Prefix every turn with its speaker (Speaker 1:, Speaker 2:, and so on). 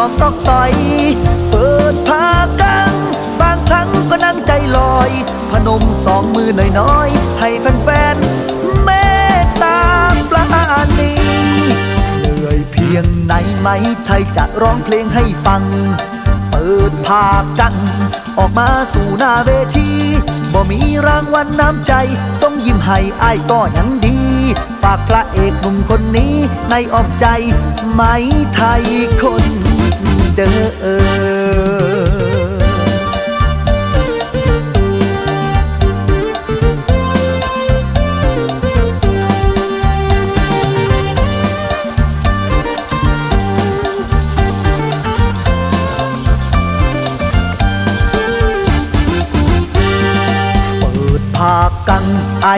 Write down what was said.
Speaker 1: อกตอกต่อย เปิดผากัง บางครั้งก็นั่งใจลอย พนมสองมือน่อยๆ ให้แฟนๆ เมตตาปราณีเหนื่อยเพียงไหนไหมไทยจะร้องเพลงให้ฟัง เปิดภาคจังออกมาสู่หน้าเวทีบ่มีรางวัลน้ำใจทรงยิ้มให้อายก็ยังดี ฝากพระเอกหนุ่มคนนี้ในอ้อมใจ ไหมไทยคน เด้อไอ